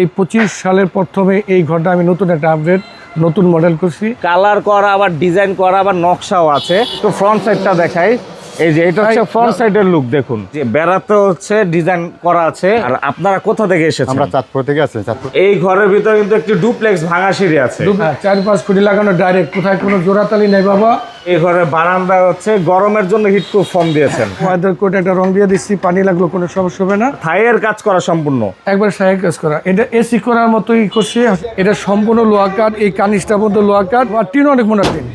এই পঁচিশ সালের প্রথমে এই ঘরটা আমি নতুন একটা আপডেট নতুন মডেল করছি। কালার করা আবার ডিজাইন করা আবার নকশাও আছে। তো ফ্রন্ট সাইডটা দেখাই। এই যে এটা হচ্ছে ফ্রন্ট সাইডের লুক দেখুন। যে বেড়াতে হচ্ছে ডিজাইন করা আছে। আর আপনারা কোথা থেকে এসেছেন? আমরা চাঁদপুর থেকে আছি চাঁদপুর। এই ঘরের ভিতরে কিন্তু একটি ডুপ্লেক্স ভাঙা সিঁড়ি আছে। হ্যাঁ, চার পাঁচ কোটি লাগানো ডাইরেক্ট কোথায় কোনো জোড়াতালি নেই বাবা। এই ঘরের বারান্দা হচ্ছে গরমের জন্য হিট প্রুফ ফর্ম দিয়েছেন ওয়াদার কোট একটা রং দিয়ে দিচ্ছি পানি লাগল কোনো সমস্যা হবে না। থাইয়ের কাজ করা সম্পূর্ণ। একবার সাহেব কাজ করা। এটা এসি করার মতোই করছি। এটা সম্পূর্ণ লোহা কাঠ এই কানিসটার মধ্যে লোহা কাঠ। আর টিন অনেক মোটা টিন।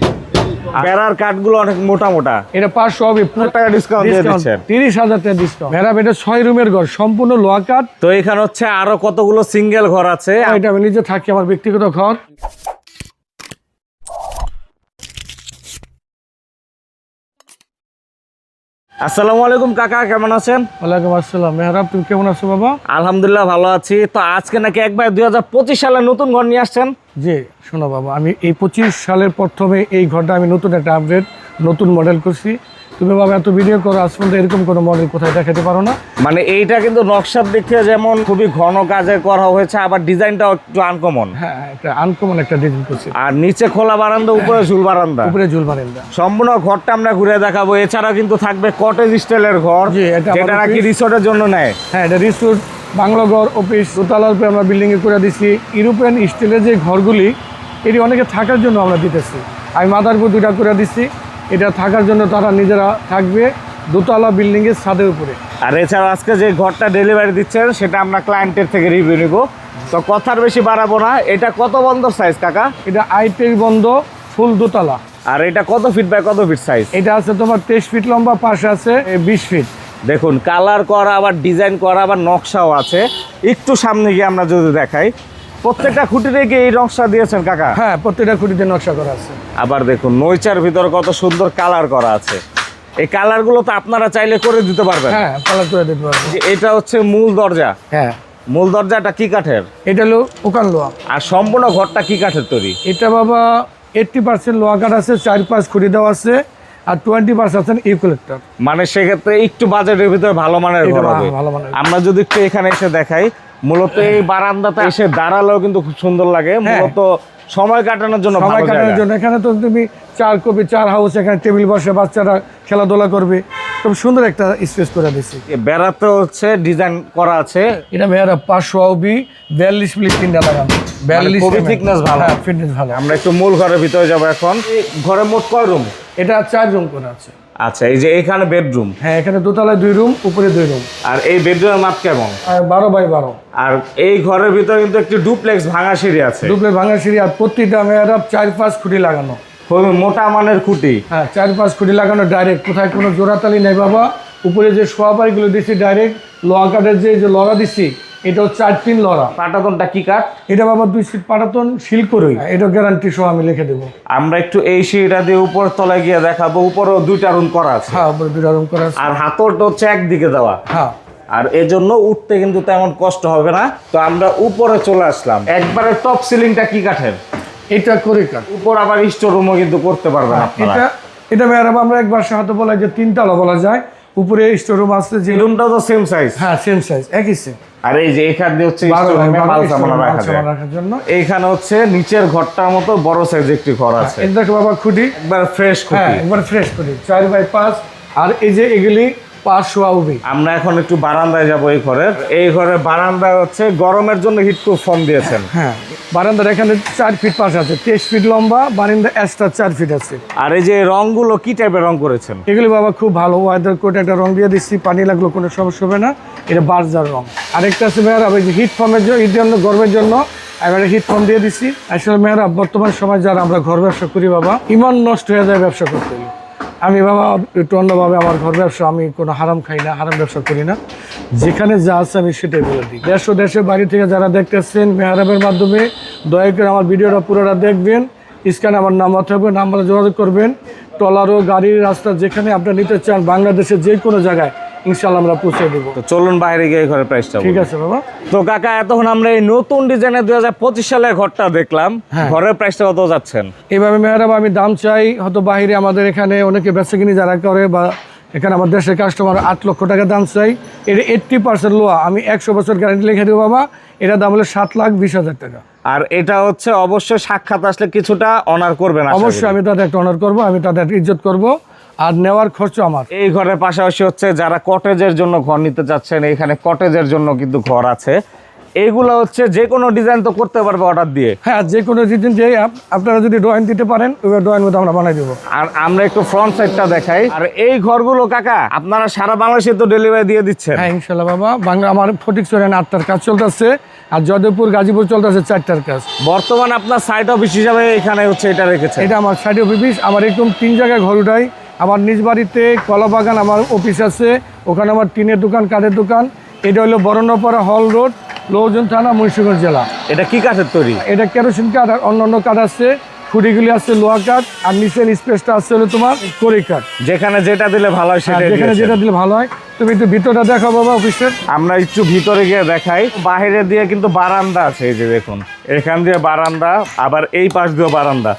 বেড়ার কাঠগুলো অনেক মোটা মোটা। এটা পাঁচশো হবে। টাকা দিয়ে দিচ্ছেন। তিরিশ হাজার টাকা ডিসকাউন্ট ভেড়া এটা ছয় রুমের ঘর সম্পূর্ণ লোহা কাঠ। তো এখানে হচ্ছে আরও কতগুলো সিঙ্গেল ঘর আছে? এটা আমি নিজে থাকি আমার ব্যক্তিগত ঘর। আসসালামু আলাইকুম কাকা কেমন আছেন? ওয়ালাইকুম আসসালাম। মেহরাব তুমি কেমন আছো বাবা? আলহামদুলিল্লাহ ভালো আছি। তো আজকে নাকি একবার দুই হাজার পঁচিশ সালে নতুন ঘর নিয়ে আসছেন? জি শোনো বাবা আমি এই পঁচিশ সালের প্রথমে এই ঘরটা আমি নতুন একটা আপডেট নতুন মডেল করছি। তুমি বাবা এত ভিডিও করো আজ পর্যন্ত এরকম কোনো মডেল কোথায় দেখাতে পারো না? মানে এইটা কিন্তু নকশার দিক থেকে যেমন খুবই ঘন কাজে করা হয়েছে আবার ডিজাইনটাও একটু আনকমন হ্যাঁ একটা আনকমন একটা ডিজাইন করছি। আর নিচে খোলা বারান্দা উপরে ঝুল বারান্দা। উপরে ঝুল বারান্দা। সম্পূর্ণ ঘরটা আমরা ঘুরে দেখাবো। এছাড়াও কিন্তু থাকবে কটেজ স্টাইলের ঘর যেটা নাকি। রিসোর্টের জন্য নেয়। হ্যাঁ এটা রিসোর্ট বাংলাগড় অফিস দোতলার উপরে আমরা বিল্ডিংয়ে করে দিচ্ছি ইউরোপিয়ান স্টাইলের যে ঘরগুলি এটি অনেকে থাকার জন্য আমরা দিতেছি। আমি মাদারপুর দুইটা করে দিচ্ছি এটা থাকার জন্য তারা নিজেরা থাকবে দোতলা বিল্ডিংয়ের ছাদের উপরে। আর এছাড়া আজকে যে ঘরটা ডেলিভারি দিচ্ছেন সেটা আমরা ক্লায়েন্টের থেকে রিভিউ নিব। তো কথার বেশি বাড়াবো না। এটা কত বন্ধ সাইজ কাকা? এটা আইটেক বন্ধ ফুল দোতলা। আর এটা কত ফিট বাই কত ফিট সাইজ এটা আছে তোমার তেইশ ফিট লম্বা পাশে আছে বিশ ফিট দেখুন কালার করা আবার ডিজাইন করা আবার নকশাও আছে। একটু সামনে গিয়ে আমরা যদি দেখাই প্রত্যেকটা খুঁটিতে গিয়ে এই নকশা দিয়েছেন কাকা? হ্যাঁ প্রত্যেকটা খুঁটিতে নকশা করা আছে। আবার দেখুন নৈচার ভিতরে কত সুন্দর কালার করা আছে। এই কালারগুলো তো আপনারা চাইলে করে দিতে পারবেন। হ্যাঁ কালার করে দিতে পারব যে এটা হচ্ছে মূল দরজা। হ্যাঁ। মূল দরজাটা কি কাঠের? এটা হলো ওকান লোয়া আর সম্পূর্ণ ঘরটা কি কাঠের তৈরি? এটা বাবা এইটটি পার্সেন্ট লোহা কাঠ আছে চার পাঁচ খুঁটি দেওয়া আছে। আর টোয়েন্টি পার্সেন্ট আছেন মানে সেক্ষেত্রে একটু বাজেটের ভিতরে ভালো মানের ঘর হবে। আমরা যদি একটু এখানে এসে দেখাই মূলত এই বারান্দাতে এসে দাঁড়ালেও কিন্তু খুব সুন্দর লাগে। হ্যাঁ। মূলত সময় কাটানোর জন্য সময় কাটানোর জন্য। এখানে তো তুমি চার কপি চার হাউস এখানে টেবিল বসে বাচ্চারা খেলাধুলা করবে। খুব সুন্দর একটা স্পেস করে দিচ্ছি বেড়াতে হচ্ছে ডিজাইন করা আছে। এটা মেয়েরা পাঁচশো আউবি বিয়াল্লিশ মিলি তিনটা লাগানো। বিয়াল্লিশ খুবই thickness ভালো। হ্যাঁ ফিটনেস ভালো। আমরা একটু মূল ঘরের ভিতরে যাব এখন। ঘরে মোট কয় রুম এটা চার রুম করে আছে। আচ্ছা এই যে এখানে বেডরুম হ্যাঁ এখানে দোতলায় দুই রুম উপরে দুই রুম আর এই বেডরুমের মাপ কেমন? বারো বাই বারো। আর এই ঘরের ভিতরে কিন্তু একটি ডুপ্লেক্স ভাঙা সিঁড়ি আছে। দুপুরে ভাঙা সিঁড়ি আর প্রতিটা মেয়েরা চার পাঁচ খুঁটি লাগানো। খুবই মোটা মানের খুঁটি। হ্যাঁ চার পাঁচ কোটি লাগানো ডাইরেক্ট কোথায় কোনো জোড়াতালি নেই বাবা। উপরে যে শোয়া বাড়িগুলো দিচ্ছি ডাইরেক্ট লোহা কাঠের যে যে লড়া দিচ্ছি এটাও চার তিন লড়া। পাটাতনটা কি কাঠ? এটা বাবা দুই সিট পাঠাতন শিল্পরই এটা গ্যারান্টি সহ আমি লিখে দেবো। আমরা একটু এই সিঁড়িটা দিয়ে উপর তলায় গিয়ে দেখাবো। উপরেও দুইটা রুম করা আছে। হ্যাঁ উপরে দুটা রুম করা আছে। আর হাতলটা হচ্ছে একদিকে দেওয়া। হ্যাঁ। আর এজন্য উঠতে কিন্তু তেমন কষ্ট হবে না। তো আমরা উপরে চলে আসলাম। একবারে টপ সিলিংটা কি কাঠের? এটা করে কাঠ। উপর আবার স্টোর রুমও কিন্তু করতে পারবেন আপনারা। এটা এটা ম্যাডাম আমরা একবার সাথে বলা যায় তিনতলা বলা যায়। উপরে স্টোর রুম আছে যে এই রুমটাও তো সেম সাইজ হ্যাঁ সেম সাইজ একই সেম আর এই যে এখান দিয়ে হচ্ছে রাখার জন্য। এইখানে হচ্ছে নিচের ঘরটার মতো বড় সাইজ একটি ঘর আছে। এটা দেখো বাবা খুঁটি। একবার ফ্রেশ হ্যাঁ খুঁটি একবার ফ্রেশ খুঁটি চার বাই পাঁচ। আর এই যে এগুলি আমরা এখন একটু বারান্দায় যাব এই ঘরের। এই ঘরের বারান্দায় হচ্ছে গরমের জন্য হিট প্রুফ ফর্ম দিয়েছেন। হ্যাঁ বারান্দার এখানে চার ফিট পাশ আছে তেইশ ফিট লম্বা বারান্দা এক্সট্রা চার ফিট আছে। আর এই যে রংগুলো কি টাইপের রং করেছেন? এগুলি বাবা খুব ভালো ওয়েদার কোট একটা রং দিয়ে দিচ্ছি পানি লাগল কোনো সমস্যা হবে না এটা বার্জার রং। আরেকটা আছে মেয়েরা হিট ফর্মের জন্য এর জন্য গরমের জন্য এবারে হিট ফর্ম দিয়ে দিচ্ছি। আসলে মেয়েরা বর্তমান সময় যারা আমরা ঘর ব্যবসা করি বাবা ইমান নষ্ট হয়ে যায় ব্যবসা করতে গেলে আমি বাবা, একটু অন্যভাবে আমার ঘর ব্যবসা, আমি কোনো হারাম খাই না, হারাম ব্যবসা করি না। যেখানে যা আছে আমি সেটাই বলে দিই। দেশ ও দেশের বাড়ি থেকে যারা দেখতেছেন মেহরাবের মাধ্যমে, দয়া করে আমার ভিডিওটা পুরোটা দেখবেন। স্ক্যানে আমার নাম্বার থাকবে নাম্বারে যোগাযোগ করবেন। ট্রলারও গাড়ির রাস্তা যেখানে আপনারা নিতে চান, বাংলাদেশের যে কোনো জায়গায় আমরা পৌঁছে দেবো। তো চলুন বাইরে গিয়ে ঘরের প্রাইসটা ঠিক আছে বাবা। তো কাকা এতক্ষণ আমরা এই নতুন ডিজাইনের সালের ঘরটা দেখলাম। হ্যাঁ। ঘরের প্রাইসটা কত যাচ্ছেন? এইভাবে মেহরাব আমি দাম চাই হয়তো বাইরে আমাদের এখানে অনেকে বেচা কিনি যারা করে বা এখানে আমার দেশের কাস্টমার আট লক্ষ টাকা দাম চাই। এটা এইট্টি পার্সেন্ট লোয়া আমি একশো বছর গ্যারান্টি লিখে দেবো বাবা। এটা দাম হলো সাত লাখ বিশ হাজার টাকা। আর এটা হচ্ছে অবশ্যই সাক্ষাৎ আসলে কিছুটা অনার করবেন অবশ্যই আমি তাদের একটা অনার করব আমি তাদের ইজ্জত করব। আর নেওয়ার খরচ আমার। এই ঘরের পাশাপাশি হচ্ছে যারা কটেজের জন্য ঘর নিতে চাচ্ছেন এখানে কটেজের জন্য কিন্তু ঘর আছে। এইগুলো হচ্ছে যে কোনো ডিজাইন তো করতে পারবে অর্ডার দিয়ে। হ্যাঁ যে কোনো দিন যে আপনারা যদি ড্রয়িং দিতে পারেন ওই ড্রয়িং মতো আমরা বানাই দেবো। আর আমরা একটু ফ্রন্ট সাইডটা দেখাই। আর এই ঘরগুলো কাকা আপনারা সারা বাংলাদেশে তো ডেলিভারি দিয়ে দিচ্ছেন। হ্যাঁ ইনশাল্লাহ বাবা। বাংলা আমার ফটিক সোরেন আটটার কাজ চলতেছে আর জয়দেবপুর গাজীপুর চলতেছে চারটার কাজ। বর্তমান আপনার সাইড অফিস হিসাবে এখানে হচ্ছে এটা রেখেছে এটা আমার সাইড অফিস আমার এরকম তিন জায়গায় ঘর উঠাই আমার নিজ বাড়িতে কলা বাগান আমার অফিস আছে ওখানে আমার টিনের দোকান কাঠের দোকান। এটা হলো বরণপাড়া হল রোড লোহজন থানা মুন্সিগঞ্জ জেলা। এটা কি কাঠের তৈরি? এটা কেরোসিন কাঠ আর অন্যান্য কাঠ আছে খুঁড়িগুলি আছে লোহা কাঠ আর নিচের স্পেসটা আছে হলো তোমার করি কাঠ। যেখানে যেটা দিলে ভালো হয় সেটা যেখানে যেটা দিলে ভালো হয়। তুমি একটু ভিতরটা দেখো বাবা অফিসের। আমরা একটু ভিতরে গিয়ে দেখাই। বাইরে দিয়ে কিন্তু বারান্দা আছে এই যে দেখুন। এখান দিয়ে বারান্দা আবার এই পাশ দিয়ে বারান্দা।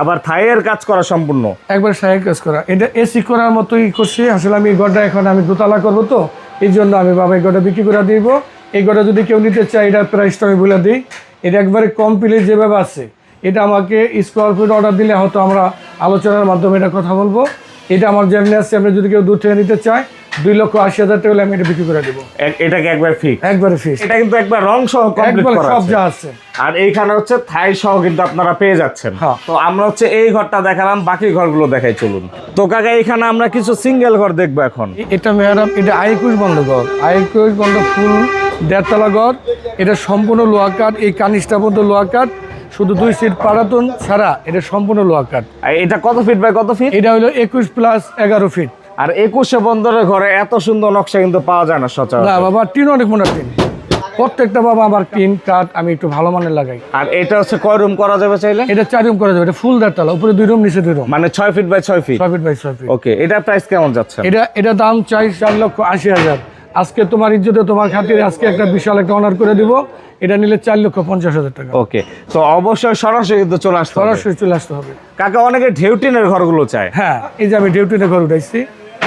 আবার থাইয়ের কাজ করা সম্পূর্ণ। একবার সাহেব কাজ করা। এটা এসি করার মতোই করছি। আসলে আমি ঘরটা এখন আমি দোতলা করব তো। এই জন্য আমি বাবা এই ঘরটা বিক্রি করে দিব। এই ঘরটা যদি কেউ নিতে চায় এটা প্রাইসটা আমি বলে দিই। এটা একবারে কম পিলে যেভাবে আছে। এটা আমাকে স্কোয়ার ফুট অর্ডার দিলে হয়তো আমরা আলোচনার মাধ্যমে এটা কথা বলব। এটা আমার যেমনি আছে, আপনি যদি কেউ দূর থেকে নিতে চায় দুই লক্ষ আশি হাজার টাকা আমি এটা বিক্রি করে দেবো। এটাকে একবার ফিক্স একবারে ফিস এটা কিন্তু একবার রং সহ কমপ্লিট করা সব যা আছে। আর এইখানে হচ্ছে থাই সহ কিন্তু আপনারা পেয়ে যাচ্ছেন। হ্যাঁ। তো আমরা হচ্ছে এই ঘরটা দেখালাম বাকি ঘরগুলো দেখাই চলুন। তো কাকা এখানে আমরা কিছু সিঙ্গেল ঘর দেখব এখন। এটা মেয়ারাম এটা আইকুশ বন্ধ ঘর। আইকুশ বন্ধ ফুল দেড়তলা ঘর। এটা সম্পূর্ণ লোহা কাঠ এই কানিসটা পর্যন্ত লোহা কাঠ। শুধু দুই সিট পারাতন ছাড়া এটা সম্পূর্ণ লোহা কাঠ। এটা কত ফিট বাই কত ফিট এটা হলো একুশ প্লাস এগারো ফিট আর একুশে বন্দরের ঘরে এত সুন্দর নকশা কিন্তু পাওয়া যায় না না সচরাচর বাবা টিন অনেক মনে টিন। প্রত্যেকটা বাবা আমার টিন কাঠ আমি একটু ভালো মানের লাগাই। আর এটা হচ্ছে কয় রুম করা যাবে চাইলে? এটা চার রুম করা যাবে এটা ফুল দেড়তলা উপরে দুই রুম নিচে দুই রুম। মানে ছয় ফিট বাই ছয় ফিট ছয় ফিট বাই ছয় ফিট ওকে এটা প্রাইস কেমন যাচ্ছে? এটা এটা দাম চাই চার লক্ষ আশি হাজার। আজকে তোমার ইজ্জতে তোমার খাতিরে আজকে একটা বিশাল একটা অনার করে দিব। এটা নিলে চার লক্ষ পঞ্চাশ হাজার টাকা। ওকে তো অবশ্যই সরাসরি কিন্তু চলে আসতে সরাসরি চলে আসতে হবে। কাকা অনেকে ঢেউটিনের ঘরগুলো চায়। হ্যাঁ এই যে আমি ডিউটিতে ঘর উঠাইছি।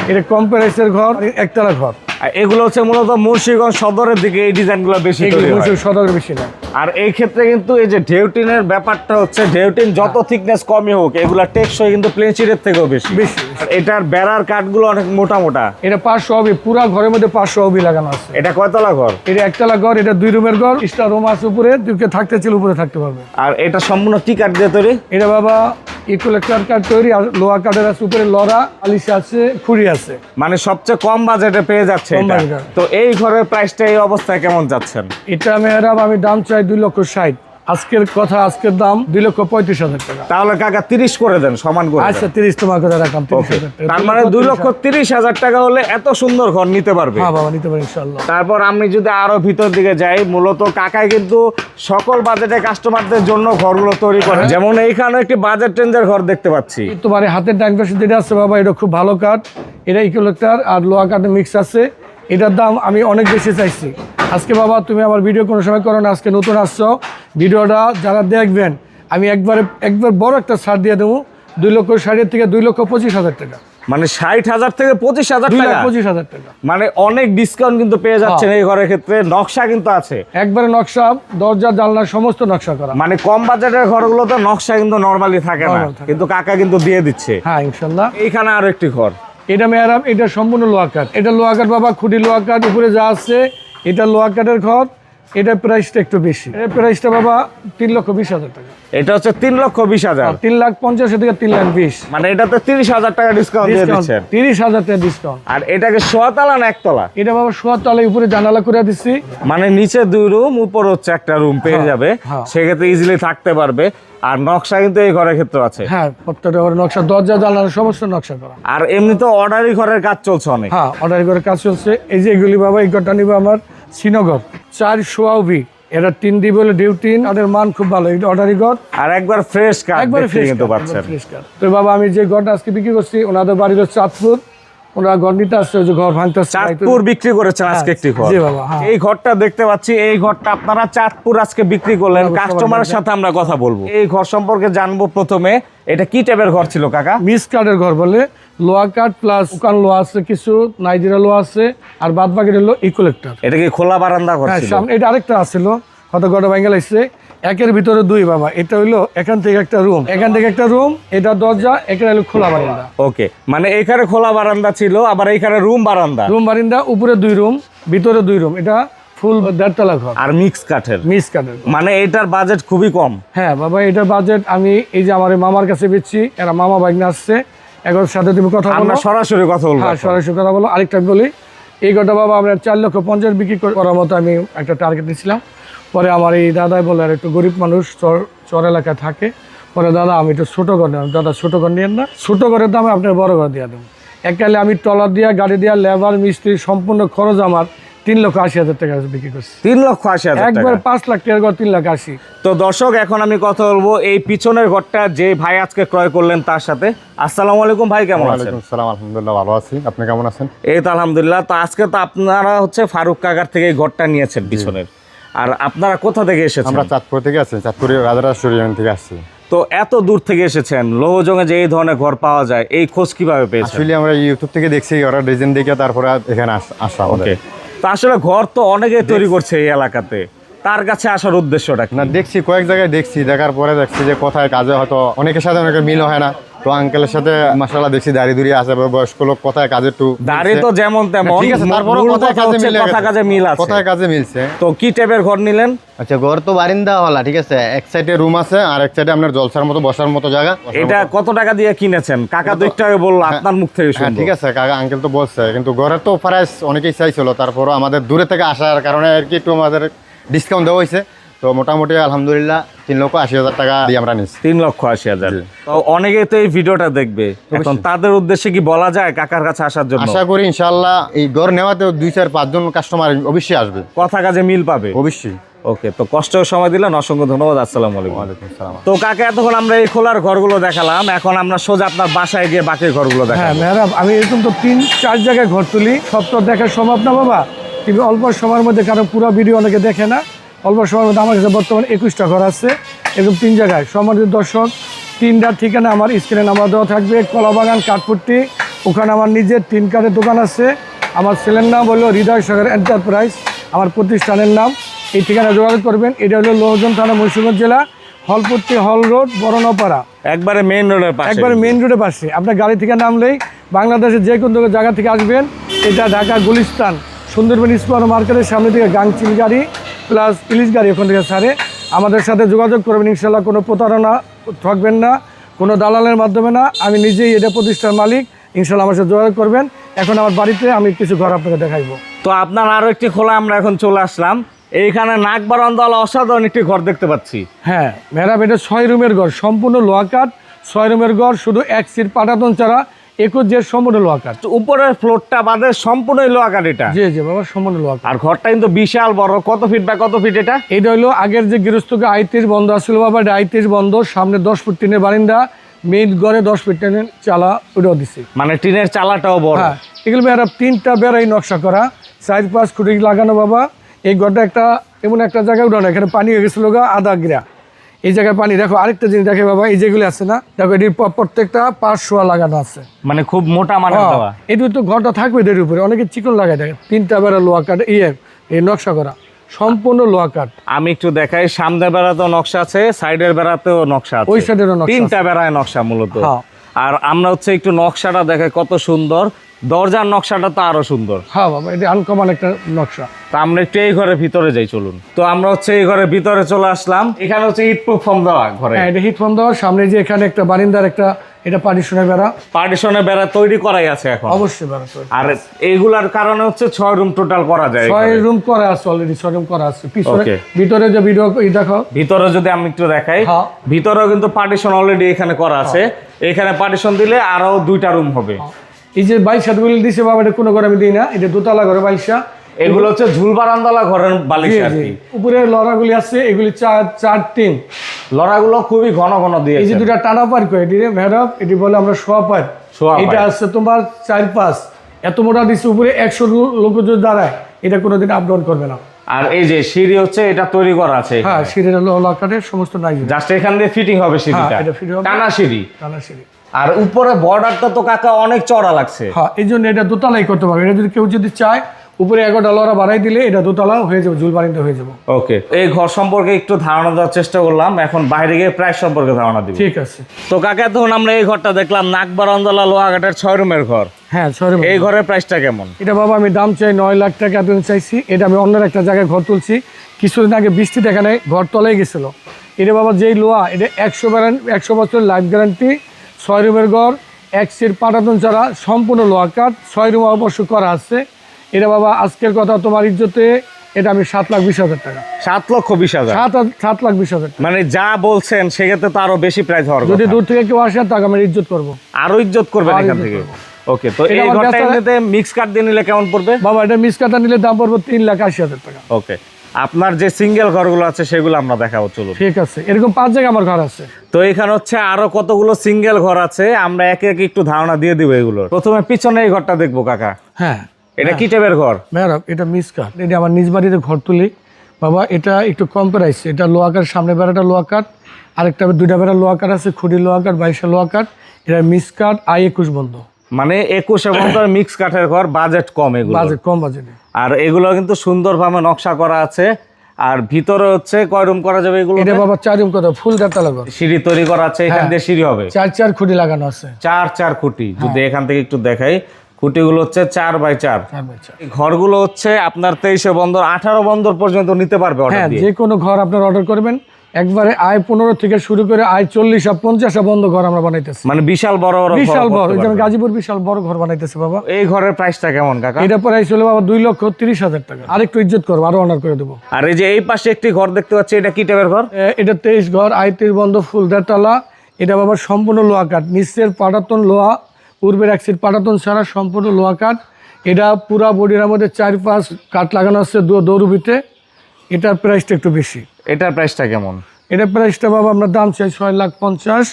এটা কম প্রাইসের ঘর একতলা ঘর। এগুলো হচ্ছে মূলত মুন্সিগঞ্জ সদরের দিকে এই ডিজাইনগুলো বেশি এগুলো তৈরি হয়। বলছি সদর বেশি না। আর এই ক্ষেত্রে কিন্তু এই যে ঢেউটিনের ব্যাপারটা হচ্ছে ঢেউটিন যত থিকনেস কমই হোক এগুলা টেকসই কিন্তু প্লেন শিটের থেকেও বেশি। বেশি এটার বেড়ার কাঠগুলো অনেক মোটা মোটা। এটা পাঁচশো হবে পুরা ঘরের মধ্যে পাঁচশো হবি লাগানো আছে। এটা কয়তলা ঘর? এটা একতলা ঘর এটা দুই রুমের ঘর ইস্টা রুম আছে উপরে দুকে থাকতে ছিল উপরে থাকতে পারবে। আর এটা সম্পূর্ণ কি কাঠ দিয়ে তৈরি? এটা বাবা ইকুলেক্টার কাঠ তৈরি আর লোহা কাঠের আছে উপরে লড়া আলিশা আছে খুঁড়ি আছে। মানে সবচেয়ে কম বাজেটে পেয়ে যাচ্ছে এটা। তো এই ঘরের প্রাইসটা এই অবস্থায় কেমন যাচ্ছেন? এটা মেয়েরাম আমি দাম চাই দুই লক্ষ ষাট। আজকের কথা আজকের দাম দুই লক্ষ পঁয়ত্রিশ হাজার টাকা। তাহলে কাকা তিরিশ করে দেন সমান করে আচ্ছা তিরিশ তোমার কথা রাখলাম তার মানে দুই লক্ষ তিরিশ হাজার টাকা হলে এত সুন্দর ঘর নিতে পারবে। হ্যাঁ বাবা নিতে পারি ইনশাল্লাহ তারপর আমি যদি আরও ভিতর দিকে যাই মূলত কাকাই কিন্তু সকল বাজেটে কাস্টমারদের জন্য ঘরগুলো তৈরি করে। হ্যাঁ। যেমন এইখানে একটি বাজেট রেঞ্জের ঘর দেখতে পাচ্ছি। তোমার হাতের পাশে যেটা আছে বাবা এটা খুব ভালো কাঠ। এটা ইকুলেক্টার আর লোহা কাঠের মিক্স আছে। এটার দাম আমি অনেক বেশি চাইছি। আজকে বাবা তুমি আমার ভিডিও কোনো সময় করো না আজকে নতুন আসছো। ভিডিওটা যারা দেখবেন আমি একবারে একবার বড় একটা ছাড় দিয়ে দেবো দুই লক্ষ ষাটের থেকে দুই লক্ষ পঁচিশ হাজার টাকা। মানে ষাট হাজার থেকে পঁচিশ হাজার টাকা? পঁচিশ হাজার টাকা। মানে অনেক ডিসকাউন্ট কিন্তু পেয়ে যাচ্ছেন এই ঘরের ক্ষেত্রে নকশা কিন্তু আছে। একবারে নকশা দরজা জানলা সমস্ত নকশা করা। মানে কম বাজেটের ঘরগুলোতে নকশা কিন্তু নর্মালি থাকে না। কিন্তু কাকা কিন্তু দিয়ে দিচ্ছে। হ্যাঁ ইনশাল্লাহ। এইখানে আরও একটি ঘর। এটা মেয়ারাম এটা সম্পূর্ণ লোয়া কাঠ। এটা লোহা কাঠ বাবা, খুঁটি লোয়া কাঠ, উপরে যা আছে, এটা লোয়া কাঠের ঘর এটা প্রাইসটা একটু বেশি। এর প্রাইসটা বাবা তিন লক্ষ বিশ হাজার টাকা। এটা হচ্ছে তিন লক্ষ বিশ হাজার। তিন লাখ পঞ্চাশ থেকে তিন লাখ বিশ। মানে এটাতে তিরিশ হাজার টাকা ডিসকাউন্ট দিয়ে দিচ্ছেন। তিরিশ হাজার টাকা ডিসকাউন্ট আর এটাকে সোয়াতলা না একতলা? এটা বাবা উপরে জানালা করে দিচ্ছি। মানে নিচে দুই রুম উপর হচ্ছে একটা রুম পেয়ে হ্যাঁ, যাবে। হ্যাঁ। সেক্ষেত্রে ইজিলি থাকতে পারবে। আর নকশা কিন্তু এই ঘরের ক্ষেত্রে আছে। হ্যাঁ প্রত্যেকটা ঘরে নকশা দরজা জানালা সমস্ত নকশা করা। আর এমনি তো অর্ডারি ঘরের কাজ চলছে অনেক। হ্যাঁ অর্ডার করে কাজ চলছে। এই যে এগুলি বাবা এই ঘরটা নিবে আমার। শ্রীনগর। চার সোয়াবি এটা তিন দিব হলে ডিউটিন তাদের মান খুব ভালো। এটা অর্ডারি ঘর। আর একবার ফ্রেশ কাজ একবারে ফ্রেশ কিন্তু পাচ্ছেন। তো বাবা আমি যে ঘরটা আজকে বিক্রি করছি ওনাদের বাড়ি হচ্ছে চাঁদপুর। ওনারা ঘর নিতে আসছে যে ঘর ভাঙতে চাঁদপুর বিক্রি করেছেন আজকে একটি ঘর। জি বাবা, হ্যাঁ। এই ঘরটা দেখতে পাচ্ছি এই ঘরটা আপনারা চাঁদপুর আজকে বিক্রি করলেন। কাস্টমারের সাথে আমরা কথা বলব। এই ঘর সম্পর্কে জানব প্রথমে এটা কি টাইপের ঘর ছিল কাকা? মিস কার্ডের ঘর বলে। লোহা কাঠ প্লাস উকান লোহা আছে কিছু নাইজেরিয়া লোহা আছে আর বাদ বাকি হলো ইকুলেক্টার এটা কি খোলা বারান্দা হ্যাঁ সামনে এটা আরেকটা আছিল কত গড় ভাঙ্গা লাগছে। একের ভিতরে দুই বাবা এটা হইল এখান থেকে একটা রুম এখান থেকে একটা রুম এটা দরজা এখানে হলো খোলা বারান্দা। ওকে মানে এইখানে খোলা বারান্দা ছিল আবার এইখানে রুম বারান্দা। রুম বারিন্দা উপরে দুই রুম ভিতরে দুই রুম এটা ফুল দেড়তলা ঘর। আর মিক্স কাঠের। মিক্স কাঠের মানে এটার বাজেট খুবই কম। হ্যাঁ বাবা এটার বাজেট আমি এই যে আমার মামার কাছে বেচছি এরা মামা বাইক আসছে এখন সাথে তুমি কথা বলো। সরাসরি কথা বলব হ্যাঁ সরাসরি কথা বলো। আরেকটা বলি এই গোটা বাবা আমরা চার লক্ষ পঞ্চাশ বিক্রি কর- করার মতো আমি একটা টার্গেট নিয়েছিলাম পরে আমার এই দাদাই বলে আর একটু গরিব মানুষ চর চর এলাকায় থাকে। পরে দাদা আমি একটু ছোটো ঘর নেব দাদা ছোটো ঘর নিয়েন না। ছোটো ঘরের দামে আপনার বড় ঘর দিয়ে দেবো। এককালে আমি টলার দিয়া গাড়ি দিয়া লেবার মিস্ত্রি সম্পূর্ণ খরচ আমার। তিন লক্ষ আশি হাজার টাকা বিক্রি করছি। তিন লক্ষ আশি হাজার একবার পাঁচ লাখ টাকার ঘর তিন লাখ আশি। তো দর্শক এখন আমি কথা বলব এই পিছনের ঘরটা যে ভাই আজকে ক্রয় করলেন তার সাথে। আসসালামু আলাইকুম ভাই কেমন আছেন? সালাম আলহামদুলিল্লাহ ভালো আছি। আপনি কেমন আছেন? এই তো আলহামদুলিল্লাহ। তো আজকে তো আপনারা হচ্ছে ফারুক কাকার থেকে এই ঘরটা নিয়েছেন পিছনের। আর আপনারা কোথা থেকে এসেছেন? আমরা চাঁদপুর থেকে আছি চাঁদপুরে থেকে আসছি। তো এত দূর থেকে এসেছেন? লৌহজঙ্গে যে এই ধরনের ঘর পাওয়া যায় এই খোঁজ কীভাবে পেয়েছেন? আসলে আমরা ইউটিউব থেকে দেখছি ওরা ডিজাইন দেখে তারপরে এখানে আস- আসা ওকে। তো আসলে ঘর তো অনেকে তৈরি করছে এই এলাকাতে। তার কাছে আসার উদ্দেশ্যটা না দেখছি কয়েক জায়গায় দেখছি দেখার পরে দেখছি যে কোথায় কাজে হয়তো অনেকের সাথে অনেকের মিল হয় না। তো আঙ্কেলের সাথে মাসাল্লাহ দেখছি দাঁড়িয়ে দুড়িয়ে আছে বা বয়স্ক লোক কোথায় কাজে একটু দাঁড়িয়ে তো যেমন তেমন ঠিক আছে তারপরে মূল কোথায় কাজে মিলে কথা কাজে মিল আছে। কোথায় কাজে মিলছে। তো কি টাইপের ঘর নিলেন? আচ্ছা ঘর তো বারিন্দা হলা ঠিক আছে? এক সাইডে রুম আছে আর এক সাইডে আপনার জলসার মতো বসার মতো জায়গা। এটা কত টাকা দিয়ে কিনেছেন? কাকা তো একটু বলল আপনার মুখ থেকে হ্যাঁ ঠিক আছে কাকা আঙ্কেল তো বলছে কিন্তু ঘরের তো প্রাইস অনেকেই চাইছিল তারপরও আমাদের দূরে থেকে আসার কারণে আর কি একটু আমাদের ডিসকাউন্ট দেওয়া হয়েছে। তো মোটামুটি আলহামদুলিল্লাহ তিন লক্ষ আশি হাজার টাকা দিয়ে আমরা নিচ্ছি তিন লক্ষ আশি হাজার। তো অনেকে তো এই ভিডিওটা দেখবে। এখন তাদের উদ্দেশ্যে কি বলা যায় কাকার কাছে আসার জন্য? আশা করি ইনশাল্লাহ এই ঘর নেওয়াতে দুই চার পাঁচজন কাস্টমার অবশ্যই আসবে। কথা কাজে মিল পাবে। অবশ্যই। ওকে তো কষ্ট সময় দিলেন অসংখ্য ধন্যবাদ আসসালামু আলাইকুম। তো কাকে এতক্ষণ আমরা এই খোলার ঘরগুলো দেখালাম। এখন আমরা সোজা আপনার বাসায় গিয়ে বাকি ঘরগুলো হ্যাঁ দেখাবো। ম্যাডাম আমি এরকম তো তিন চার জায়গায় ঘর তুলি। সব তো দেখা সম্ভব না বাবা। তুমি অল্প সময়ের মধ্যে কারণ পুরো ভিডিও অনেকে দেখে না। অল্প সময়ের মধ্যে আমার কাছে বর্তমানে একুশটা ঘর আছে এরকম তিন জায়গায়। সম্মানিত দর্শক তিনটা ঠিকানা আমার স্ক্রিনে নাম্বার দেওয়া থাকবে। কলাবাগান কাঠপুট্টি ওখানে আমার নিজের তিন কাঠের দোকান আছে। আমার ছেলের নাম হলো হৃদয় সাগর এন্টারপ্রাইজ। আমার প্রতিষ্ঠানের নাম। এই ঠিকানা যোগাযোগ করবেন। এটা হলো লোহজন থানা মুন্সিগঞ্জ জেলা হলপুট্টি হল রোড বরণপাড়া একবারে মেইন রোডের পাশে। একবারে মেইন রোডের পাশে। আপনার গাড়ি থেকে নামলেই বাংলাদেশের যে কোনো জায়গা থেকে আসবেন। এটা ঢাকা গুলিস্তান সুন্দরবন স্কোয়ার মার্কেটের সামনে থেকে গাংচিল গাড়ি। প্লাস ইলিশ গাড়ি ওখান থেকে ছাড়ে। আমাদের সাথে যোগাযোগ করবেন ইনশাল্লাহ কোনো প্রতারণা থাকবেন না কোনো দালালের মাধ্যমে না। আমি নিজেই এটা প্রতিষ্ঠার মালিক ইনশাল্লাহ আমার সাথে যোগাযোগ করবেন। এখন আমার বাড়িতে আমি কিছু ঘর আপনাকে দেখাইবো। তো আপনার আরও একটি খোলা আমরা এখন চলে আসলাম। এইখানে নাকবার অন্দল অসাধারণ একটি ঘর দেখতে পাচ্ছি। হ্যাঁ ম্যাডাম এটা ছয় রুমের ঘর সম্পূর্ণ লোহা কাঠ ছয় রুমের ঘর শুধু এক সিট পাটাতন ছাড়া। একুশ যে সম্পূর্ণ লোহা তো উপরের ফ্লোরটা বাদে লোহা এটা? জি জি বাবা সম্পূর্ণ আর ঘরটা কিন্তু বিশাল বড়। কত ফিট কত ফিট এটা? এটা হলো আগের যে গৃহস্থকে বন্ধ আসছিল বাবা এটা বন্ধ সামনে দশ ফুট টিনের বারিন্দা মেইন ঘরে দশ ফুট টিনের চালা ওটাও দিছি। মানে টিনের চালাটাও বড়। হ্যাঁ এগুলো ম্যাডাম তিনটা বেড়াই নকশা করা। চার পাঁচ কোটি লাগানো বাবা এই ঘরটা একটা এমন একটা জায়গায় উঠানো এখানে পানি হয়ে গেছিল গা আধা গিরা এই জায়গায় পানি দেখো আরেকটা জিনিস দেখে বাবা এই যেগুলো আছে না দেখো এটির প্রত্যেকটা পাঁচ শোয়া লাগানো আছে। মানে খুব মোটা মানে এটু তো ঘরটা থাকবে এটার উপরে অনেকে চিকন লাগাই দেখে। তিনটা বেড়া লোয়া কাঠ ইয়ে এই নকশা করা সম্পূর্ণ লোহা কাঠ। আমি একটু দেখাই সামনের বেড়াতেও নকশা আছে সাইডের বেড়াতেও নকশা আছে। ওই সাইডেরও নকশা তিনটা বেড়ায় নকশা মূলত। হ্যাঁ। আর আমরা হচ্ছে একটু নকশাটা দেখে কত সুন্দর দরজার নকশাটা তো আরও সুন্দর। হ্যাঁ বাবা এটা আনকমন একটা নকশা। তো আমরা একটু এই ঘরের ভিতরে যাই চলুন। তো আমরা হচ্ছে এই ঘরের ভিতরে চলে আসলাম। এখানে হচ্ছে ইট প্রুফ ফর্ম দেওয়া ঘরে। হ্যাঁ এটা হিট ফোন দেওয়ার সামনে যে এখানে একটা বারিন্দার একটা এটা পার্টিশনের বেড়া। পার্টিশনে বেড়া তৈরি করাই আছে এখন। অবশ্যই বেড়া আর এইগুলার কারণে হচ্ছে ছয় রুম টোটাল করা যায় ছয় রুম করা আছে অলরেডি ছয় রুম করা আছে। পিছনে ভিতরে যে ভিডিও এই দেখো। ভিতরে যদি আমি একটু দেখাই হ্যাঁ। ভিতরেও কিন্তু পার্টিশন অলরেডি এখানে করা আছে। এখানে পার্টিশন দিলে আরও দুইটা রুম হবে। এই যে বাইশ সাতগুলি দিছে বাবা এটা কোনো ঘরে আমি দিই না এটা দোতলা ঘরে বাইশা এগুলো হচ্ছে ঝুলবারান্দালা ঘরের বালিশ আর কি। উপরে লড়াগুলি আছে এগুলি চার চার তিন লড়াগুলো খুবই ঘন ঘন দিয়ে এই যে দুটা টানা পার করে এটি ম্যাডাম এটি বলে আমরা শোয়া পার। এটা আছে তোমার চার পাঁচ। এত মোটা দিচ্ছে উপরে একশো লোক যদি দাঁড়ায় এটা কোনোদিন আপ ডাউন করবে না। আর এই যে সিঁড়ি হচ্ছে এটা তৈরি করা আছে হ্যাঁ সিঁড়ির লকারের সমস্ত নাই। জাস্ট এখান দিয়ে ফিটিং হবে সিঁড়িটা। হ্যাঁ, হবে। টানা সিঁড়ি। টানা সিঁড়ি। আর উপরে বর্ডারটা তো কাকা অনেক চড়া লাগছে। হ্যাঁ এই জন্য এটা দোতলাই করতে পারবে। এটা যদি কেউ যদি চায় উপরে এগারোটা লড়া বাড়াই দিলে এটা দোতলা হয়ে যাবে বারিন্দা হয়ে যাবে। ওকে এই ঘর সম্পর্কে একটু ধারণা দেওয়ার চেষ্টা করলাম। এখন বাইরে গিয়ে প্রাইস সম্পর্কে ধারণা দিব। ঠিক আছে। তো কাকা তখন আমরা এই ঘরটা দেখলাম নাকবারন্দলা লোহাঘাটের ছয় রুমের ঘর। হ্যাঁ ছয় room। এই ঘরের প্রাইসটা কেমন? এটা বাবা আমি দাম চাই নয় লাখ টাকা এতদিন চাইছি। এটা আমি অন্যের একটা জায়গায় ঘর তুলছি। কিছুদিন আগে বৃষ্টি এখানে ঘর তলেই গেছিল। এটা বাবা যেই লোয়া এটা একশো একশো বছর লাইফ গ্যারান্টি ছয় রুমের ঘর এক সিট পাটাতন ছাড়া সম্পূর্ণ লোয়া কাঠ ছয় রুম অবশ্য করা আছে। এটা বাবা আজকের কথা তোমার ইজ্জতে এটা আমি সাত লাখ বিশ হাজার টাকা। সাত লক্ষ বিশ হাজার? সাত সাত লাখ বিশ হাজার মানে যা বলছেন সেক্ষেত্রে তো আরও বেশি প্রাইস হওয়ার যদি দূর থেকে কেউ আসে তাকে আমি ইজ্জত করব। আরও ইজ্জত করবেন এখান থেকে। ওকে তো এই ঘরটা মিক্স কাট দিয়ে নিলে কেমন পড়বে? বাবা এটা মিক্স কাটা নিলে দাম পড়বে তিন লাখ আশি হাজার টাকা। ওকে আপনার যে সিঙ্গেল ঘরগুলো আছে সেগুলো আমরা দেখাবো চলুন। ঠিক আছে। এরকম পাঁচ জায়গায় আমার ঘর আছে। তো এখানে হচ্ছে আরও কতগুলো সিঙ্গেল ঘর আছে আমরা একে একে একটু ধারণা দিয়ে দিব এগুলো প্রথমে পিছনে এই ঘরটা দেখব কাকা। হ্যাঁ। এটা কি টাইপের ঘর? ম্যাডাম এটা মিস কাট এটা আমার নিজ বাড়িতে ঘর তুলি। বাবা এটা একটু কম প্রাইস এটা লোয়া কাঠ সামনে বেড়াটা লোয়া কাঠ আরেকটা দুইটা বেড়া লোয়া কাঠ আছে খুঁড়ি লোয়া কাঠ বাইশে লোয়া কাঠ এটা মিস কাঠ আই একুশ বন্ধ। মানে একুশ এবং মিক্স কাঠের ঘর বাজেট কম এগুলো। বাজেট কম বাজেটে আর এগুলো কিন্তু সুন্দরভাবে নকশা করা আছে। আর ভিতরে হচ্ছে কয় রুম করা যাবে এগুলো এটা বাবা চার রুম কথা ফুল দেড়তলা ঘর। সিঁড়ি তৈরি করা আছে এখান হ্যাঁ। দিয়ে সিঁড়ি হবে। চার চার খুঁটি লাগানো আছে। চার চার খুঁটি যদি হ্যাঁ। এখান থেকে একটু দেখাই। খুঁটিগুলো হচ্ছে চার বাই চার। ঘরগুলো হচ্ছে আপনার তেইশে বন্দর আঠারো বন্দর পর্যন্ত নিতে পারবে হ্যাঁ যে কোনো ঘর আপনার অর্ডার করবেন। একবারে আয় পনেরো থেকে শুরু করে আয় চল্লিশ আর পঞ্চাশ বন্ধ ঘর আমরা বানাইতেছি। মানে বিশাল বড় বড় বিশাল বড় গাজীপুর বিশাল বড় ঘর বানাইতেছি বাবা। এই ঘরের প্রাইসটা কেমন কাকা? এটা প্রাইস ছিল বাবা দুই লক্ষ তিরিশ হাজার টাকা। আর একটু ইজ্জত করব আরও অনার করে দেবো। আর এই যে এই পাশে একটি ঘর দেখতে পাচ্ছি এটা কি টাইপের ঘর? এটা তেইশ ঘর আইতির বন্ধ ফুলদারতলা এটা বাবা সম্পূর্ণ লোহা কাঠ নিচের পাটাতন লোহা পূর্বের এক সিট পাটাতন ছাড়া সম্পূর্ণ লোহা কাঠ। এটা পুরা বডির মধ্যে চার পাঁচ কাঠ লাগানো আছে দৌড়বিতে। এটার প্রাইসটা একটু বেশি। এটার প্রাইসটা কেমন? এটা প্রাইসটা বাবা আমরা দাম চাই ছয় লাখ পঞ্চাশ।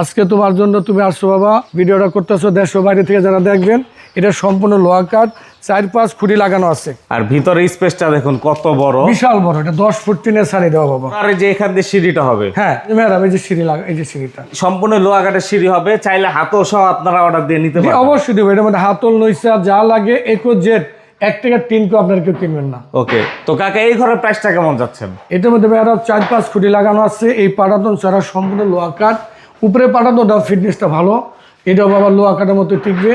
আজকে তোমার জন্য তুমি আসছো বাবা ভিডিওটা করতেছো দেড়শো বাইরে থেকে যারা দেখবেন এটা সম্পূর্ণ লোহা কাঠ চার পাঁচ খুঁটি লাগানো আছে। আর ভিতরে স্পেসটা দেখুন কত বড়। বিশাল বড় এটা দশ ফুট টিনের সারি দেওয়া বাবা। আর এই যে এখান দিয়ে সিঁড়িটা হবে। হ্যাঁ ম্যাডাম এই যে সিঁড়ি লাগা এই যে সিঁড়িটা। সম্পূর্ণ লোহা কাঠের সিঁড়ি হবে চাইলে হাতও সহ আপনারা অর্ডার দিয়ে নিতে জি, পারবেন। অবশ্যই দেবো এটার মধ্যে হাতল নইসা যা লাগে একো জেট এক টাকা তিন কো আপনার কেউ কিনবেন না। ওকে তো কাকা এই ঘরের প্রাইসটা কেমন যাচ্ছেন এটার মধ্যে আরও চার পাঁচ খুঁটি লাগানো আছে। এই পাটাতন ছাড়া সম্পূর্ণ লোহা কাঠ। উপরে পাটাতনটা ফিটনেসটা ভালো। এটাও বাবা লোহা কাঠের মতো টিকবে।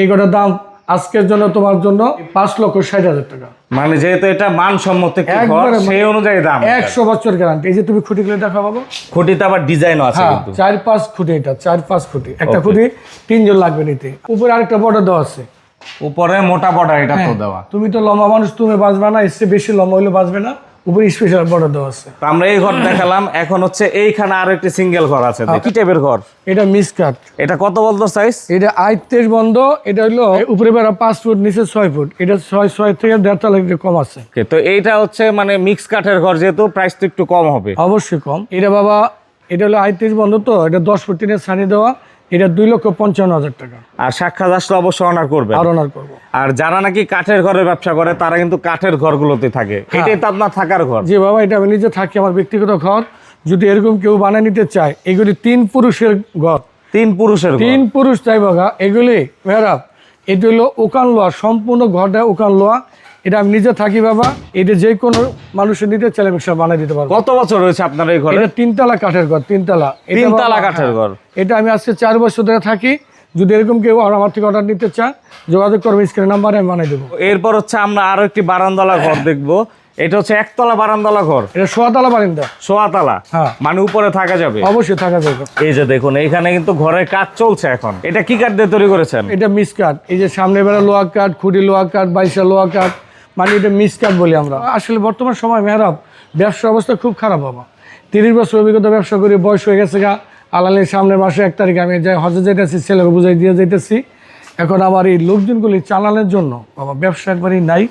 এই কটার দাম আজকের জন্য তোমার জন্য পাঁচ লক্ষ ষাট হাজার টাকা। মানে যেহেতু এটা মানসম্মত একবারে সেই অনুযায়ী দাম একশো বছর গ্যারান্টি এই যে তুমি খুঁটিগুলো দেখা পাবো খুঁটিতে আবার ডিজাইনও আছে হ্যাঁ কিন্তু। চার পাঁচ খুঁটি এটা চার পাঁচ খুঁটি। একটা খুঁটি তিনজন লাগবে নিতে। উপরে আরেকটা বর্ডার দেওয়া আছে। উপরে মোটা বর্ডার এটা হ্যাঁ। তো দেওয়া। তুমি তো লম্বা মানুষ তুমি বাঁচবে না চেয়ে বেশি লম্বা হলে বাঁচবে না উপরে স্পেশাল বর্ডার দেওয়া আছে। তো আমরা এই ঘর দেখালাম এখন হচ্ছে এইখানে আরও একটি সিঙ্গেল ঘর আছে। কি টাইপের ঘর? এটা মিস কাট এটা কত বলতো সাইজ এটা আইতেশ বন্ধ এটা হলো উপরে বেড়া পাঁচ ফুট নিচে ছয় ফুট। এটা ছয় ছয় থেকে দেড় তলা কম আছে। তো এইটা হচ্ছে মানে মিক্স কাঠের ঘর যেহেতু প্রাইস তো একটু কম হবে। অবশ্যই কম। এটা বাবা এটা হলো আইতেশ বন্ধ তো এটা দশ ফুট টিনের ছানি দেওয়া। এটা দুই লক্ষ পঞ্চান্ন হাজার টাকা। আর সাক্ষাৎ আসলে অবশ্যই অনার করবে। আর অনার করব। আর যারা নাকি কাঠের ঘরের ব্যবসা করে তারা কিন্তু কাঠের ঘরগুলোতে থাকে। হ্যাঁ। এটাই তো আপনার থাকার ঘর। যে বাবা এটা আমি নিজে থাকি আমার ব্যক্তিগত ঘর। যদি এরকম কেউ বানিয়ে নিতে চায় এগুলি তিন পুরুষের ঘর। তিন পুরুষের তিন পুরুষ চাই বাঘা এগুলি মেহরাব এটা হলো ওকান লোয়া সম্পূর্ণ ঘরটা ওকান লোয়া। এটা আমি নিজে থাকি বাবা। এটা যে কোনো মানুষের নিতে চাইলে সব বানিয়ে দিতে পারব। কত বছর হয়েছে আপনার এই ঘরে? এটা তিনতলা কাঠের ঘর তিনতলা। তিনতলা কাঠের ঘর। হ্যাঁ, এটা আমি আজকে চার বছর ধরে থাকি। যদি এরকম কেউ আমার থেকে অর্ডার নিতে চান যোগাযোগ করবে স্ক্রিন নাম্বারে আমি বানিয়ে দেবো। এরপর হচ্ছে আমরা আরও একটি বারান্দালা ঘর দেখব। এটা হচ্ছে একতলা বারান্দালা ঘর। এটা সোয়াতলা বারিন্দা। সোয়াতলা? হ্যাঁ। মানে উপরে থাকা যাবে? অবশ্যই থাকা যাবে। এই যে দেখুন এখানে কিন্তু ঘরের কাজ চলছে এখন। এটা কি কাঠ দিয়ে তৈরি করেছেন? এটা মিস কাঠ। এই যে সামনে বেড়া লোহা কাঠ খুঁটি লোহা কাঠ বাইশা লোহা কাঠ। মানে এটা মিস কাঠ বলি আমরা। আসলে বর্তমান সময় মেহরাব ব্যবসা অবস্থা খুব খারাপ বাবা। তিরিশ বছর অভিজ্ঞতা ব্যবসা করি, বয়স হয়ে গেছে গা। আলালের সামনের মাসে এক তারিখে আমি যাই হজে যেতেছি ছেলেকে বুঝাই দিয়ে যেতেছি এখন আমার এই লোকজনগুলি চালানোর জন্য বাবা, ব্যবসা একবারই নাই।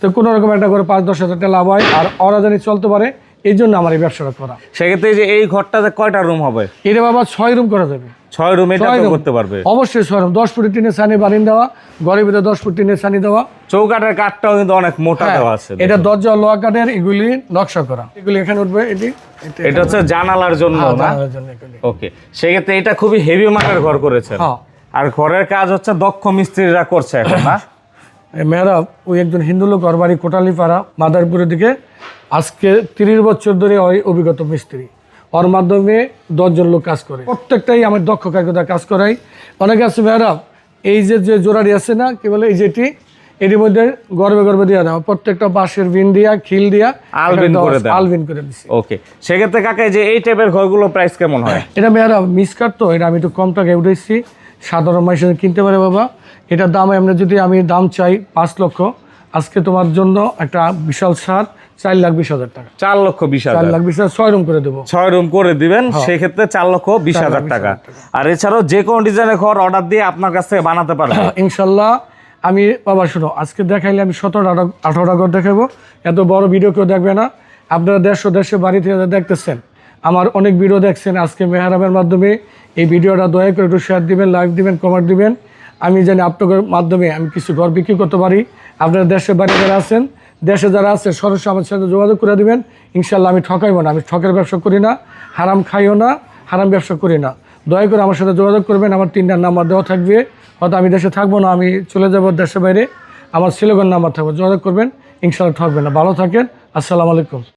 তো কোনো রকম একটা করে পাঁচ দশ হাজার টাকা লাভ হয়, আর অরাজানি চলতে পারে। এই জন্য আমার এই ব্যবসাটা করা। সেক্ষেত্রে যে এই ঘরটাতে কয়টা রুম হবে? এটা বাবা ছয় রুম করা যাবে। ছয় রুম এটা। করতে পারবে। অবশ্যই ছয় রুম। দশ ফুটের টিনের সানি বারিন দেওয়া ঘরের ভিতরে দশ ফুট টিনের সানি দেওয়া। চৌকাঠের কাঠটাও কিন্তু অনেক মোটা হ্যাঁ, দেওয়া আছে এটা দরজা লোহা কাঠের এগুলি নকশা করা। এগুলি এখানে উঠবে এটি এটা- হচ্ছে জানালার জন্য হ্যাঁ, না। ওকে। সেক্ষেত্রে এটা খুবই হেভি মানের ঘর করেছেন। হ্যাঁ। আর ঘরের কাজ হচ্ছে দক্ষ মিস্ত্রিরা করছে এখন না? মেহরাব ওই একজন হিন্দু লোক ওর বাড়ি কোটালিপাড়া মাদারপুরের দিকে। আজকে তিরিশ বছর ধরে ওই অভিজ্ঞত মিস্ত্রি। ওর মাধ্যমে দশজন লোক কাজ করে। প্রত্যেকটাই আমার দক্ষ কারিগর কাজ করাই। অনেকে আছে মেহরাব এই যে যে জোড়ারি আছে না কি বলে এই যেটি এটির মধ্যে গর্বে গর্বে দেওয়া দেওয়া প্রত্যেকটা বাঁশের বিন দিয়া খিল দিয়া আলবিন করে আলবিন করে দিচ্ছি ওকে। সেক্ষেত্রে কাকা যে এই টাইপের ঘরগুলো প্রাইস কেমন হয়? এটা মেয়েরা মিসকাট তো এটা আমি একটু কম টাকায় উঠেছি সাধারণ মানুষের কিনতে পারে বাবা। এটার দাম আমরা যদি আমি দাম চাই পাঁচ লক্ষ আজকে তোমার জন্য একটা বিশাল সার চার লাখ বিশ হাজার টাকা। চার লক্ষ বিশ হাজার। লাখ বিশ হাজার ছয় রুম করে দেবো। ছয় রুম করে দিবেন সেক্ষেত্রে চার লক্ষ বিশ হাজার টাকা। আর এছাড়াও যে কোনো ডিজাইনের ঘর অর্ডার দিয়ে আপনার কাছ থেকে বানাতে পারবেন ইনশাল্লাহ। আমি বাবা শুনো আজকে দেখাইলে আমি সতেরো আঠারোটা করে দেখাবো। এত বড় ভিডিও কেউ দেখবে না। আপনারা দেড়শো দেড়শো বাড়ি থেকে দেখতেছেন আমার অনেক ভিডিও দেখছেন। আজকে মেহরামের মাধ্যমে এই ভিডিওটা দয়া করে একটু শেয়ার দিবেন লাইক দিবেন কমেন্ট দিবেন। আমি জানি আপনাদের মাধ্যমে আমি কিছু ঘর বিক্রি করতে পারি। আপনারা দেশের বাড়ি যারা আছেন, দেশে যারা আছে, সরাসরি আমার সাথে যোগাযোগ করে দিবেন। ইনশাল্লাহ আমি ঠকাইব না, আমি ঠকের ব্যবসা করি না, হারাম খাইও না, হারাম ব্যবসা করি না। দয়া করে আমার সাথে যোগাযোগ করবেন, আমার তিনটার নাম্বার দেওয়া থাকবে। হয়তো আমি দেশে থাকব না, আমি চলে যাব দেশের বাইরে। আমার ছেলেগর নাম্বার থাকবে, যোগাযোগ করবেন ইনশাল্লাহ ঠকবেন না। ভালো থাকেন, আসসালামু আলাইকুম।